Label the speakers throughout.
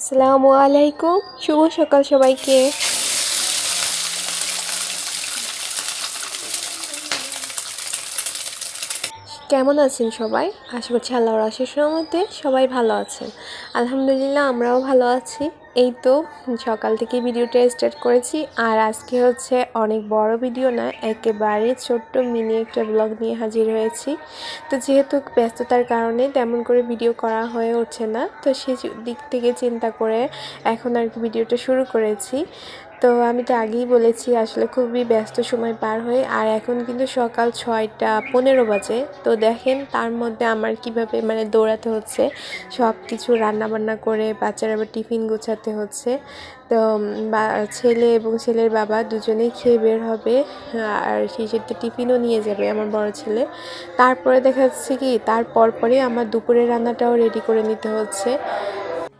Speaker 1: আসসালামু আলাইকুম। শুভ সকাল সবাইকে। কেমন আছেন সবাই? আশা করছি আল্লাহর আশিস মধ্যে সবাই ভালো আছেন। আলহামদুলিল্লাহ আমরাও ভালো আছি। এই তো সকাল থেকে ভিডিওটা স্টার্ট করেছি। আর আজকে হচ্ছে অনেক বড় ভিডিও না, একেবারে ছোট্ট মিনি একটা ব্লগ নিয়ে হাজির হয়েছি। তো যেহেতু ব্যস্ততার কারণে তেমন করে ভিডিও করা হয়ে ওঠে না, তো সেই দিক থেকে চিন্তা করে এখন আর কি ভিডিওটা শুরু করেছি। তো আমি তো আগেই বলেছি, আসলে খুবই ব্যস্ত সময় পার হয়ে, আর এখন কিন্তু সকাল ছয়টা পনেরো বাজে। তো দেখেন তার মধ্যে আমার কীভাবে মানে দৌড়াতে হচ্ছে সব কিছু রান্নাবান্না করে বাচ্চারা আবার টিফিন গোছাতে হচ্ছে। তো ছেলে এবং ছেলের বাবা দুজনেই খেয়ে বের হবে, আর সেই সাথে টিফিনও নিয়ে যাবে আমার বড় ছেলে। তারপরে দেখা যাচ্ছে কি, তার পরপরই আমার দুপুরের রান্নাটাও রেডি করে নিতে হচ্ছে।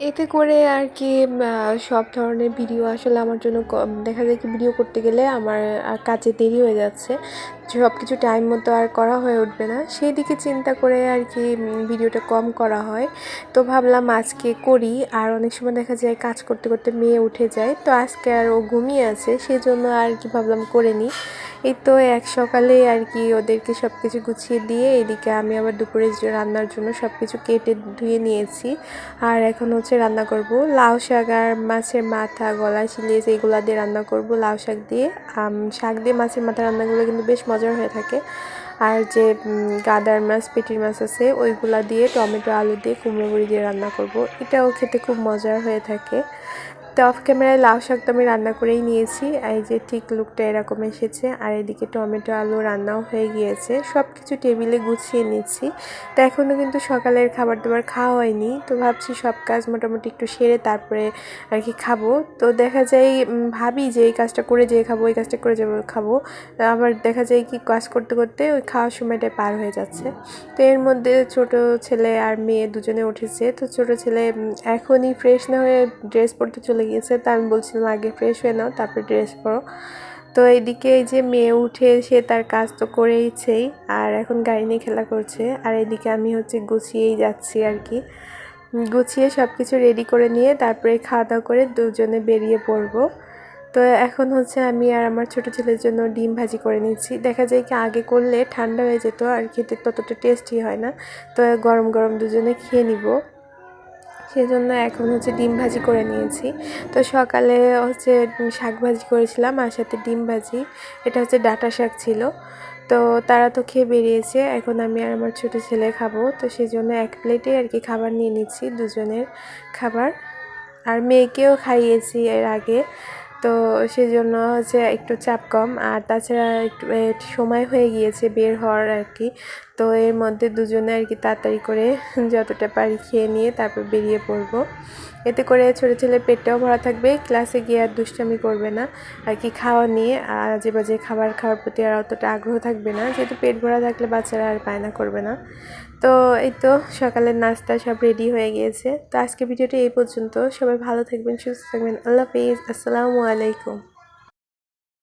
Speaker 1: এতে করে আর কি সব ধরনের ভিডিও আসলে আমার জন্য দেখা যায় কি ভিডিও করতে গেলে আমার কাজে দেরি হয়ে যাচ্ছে। সব কিছু টাইম মতো আর করা হয়ে উঠবে না। সেই দিকে চিন্তা করে আর কি ভিডিওটা কম করা হয়। তো ভাবলাম আজকে করি। আর অনেক সময় দেখা যায় কাজ করতে করতে মেয়ে উঠে যায়। তো আজকে আর ও ঘুমিয়ে আছে সেই জন্য আর কি ভাবলাম করে নিই এই তো এক সকালে আর কি ওদেরকে সব কিছু গুছিয়ে দিয়ে, এদিকে আমি আবার দুপুরে রান্নার জন্য সব কিছু কেটে ধুয়ে নিয়েছি। আর এখন হচ্ছে রান্না করব। লাউ শাক আর মাছের মাথা গলা শিলিয়েছে, এগুলো দিয়ে রান্না করব। লাউ শাক দিয়ে শাক দিয়ে মাছের মাথা রান্নাগুলো কিন্তু বেশ মজার হয়ে থাকে। আর যে গাদার মাছ, পেটির মাছ আছে, ওইগুলা দিয়ে টমেটো, আলু দিয়ে কুমড়ো বড়ি দিয়ে রান্না করব। এটাও খেতে খুব মজার হয়ে থাকে। তো অফ ক্যামেরায় লাউ শাক তো আমি রান্না করেই নিয়েছি। এই যে ঠিক লুকটা এরকম এসেছে। আর এদিকে টমেটো, আলু রান্নাও হয়ে গিয়েছে। সব কিছু টেবিলে গুছিয়ে নিচ্ছি। তো এখনও কিন্তু সকালের খাবার দাবার খাওয়া হয়নি। তো ভাবছি সব কাজ মোটামুটি একটু সেরে তারপরে আর কি খাব। তো দেখা যায় ভাবি যে এই কাজটা করে যেয়ে খাব, এই কাজটা করে যাব খাব। আবার দেখা যায় কি কাজ করতে করতে ওই খাওয়ার সময়টা পার হয়ে যাচ্ছে। তো এর মধ্যে ছোট ছেলে আর মেয়ে দুজনে উঠেছে। তো ছোট ছেলে এখনই ফ্রেশ না হয়ে ড্রেস পরতে চলে গিয়েছে, তা আমি বলছিলাম, আগে ফ্রেশ হয়ে নাও, তারপরে ড্রেস পরো। তো এইদিকে এই যে মেয়ে উঠে, সে তার কাজ তো করেইছেই, আর এখন গাড়ি নিয়ে খেলা করছে। আর এদিকে আমি হচ্ছে গুছিয়েই যাচ্ছি আর কি। গুছিয়ে সব কিছু রেডি করে নিয়ে তারপরে খাওয়া দাওয়া করে দুজনে বেরিয়ে পড়ব। তো এখন হচ্ছে আমি আর আমার ছোট ছেলের জন্য ডিম ভাজি করে নিচ্ছি। দেখা যায় কি আগে করলে ঠান্ডা হয়ে যেত আর খেতে ততটা টেস্টি হয় না। তো গরম গরম দুজনে খেয়ে নিব। সেজন্য এখন হচ্ছে ডিম ভাজি করে নিয়েছি। তো সকালে হচ্ছে শাক ভাজি করেছিলাম আর সাথে ডিম ভাজি। এটা হচ্ছে ডাটা শাক ছিল। তো তারা তো খেয়ে বেরিয়েছে, এখন আমি আর আমার ছোটো ছেলে খাব। তো সেই জন্য এক প্লেটে আর কি খাবার নিয়ে নিচ্ছি, দুজনের খাবার। আর মেয়েকেও খাইয়েছি এর আগে। তো সেজন্য হচ্ছে একটু চাপ কম। আর তাছাড়া একটু সময় হয়ে গিয়েছে বের হওয়ার আর কি। তো এর মধ্যে দুজনে আর কি তাড়াতাড়ি করে যতটা পারি খেয়ে নিয়ে তারপর বেরিয়ে পড়ব। এতে করে ছোটো ছেলের পেটটাও ভরা থাকবে, ক্লাসে গিয়ে আর দুষ্টামি করবে না। আর কি খাওয়া নিয়ে আর আজে বাজে খাবার খাওয়ার প্রতি আর অতটা আগ্রহ থাকবে না। যেহেতু পেট ভরা থাকলে বাচ্চারা আর বায়না করবে না। তো এই তো সকালের নাস্তা সব রেডি হয়ে গিয়েছে। তো আজকে ভিডিওটা এই পর্যন্ত। সবাই ভালো থাকবেন, সুস্থ থাকবেন। আল্লাহ হাফিজ। আসসালামু আলাইকুম।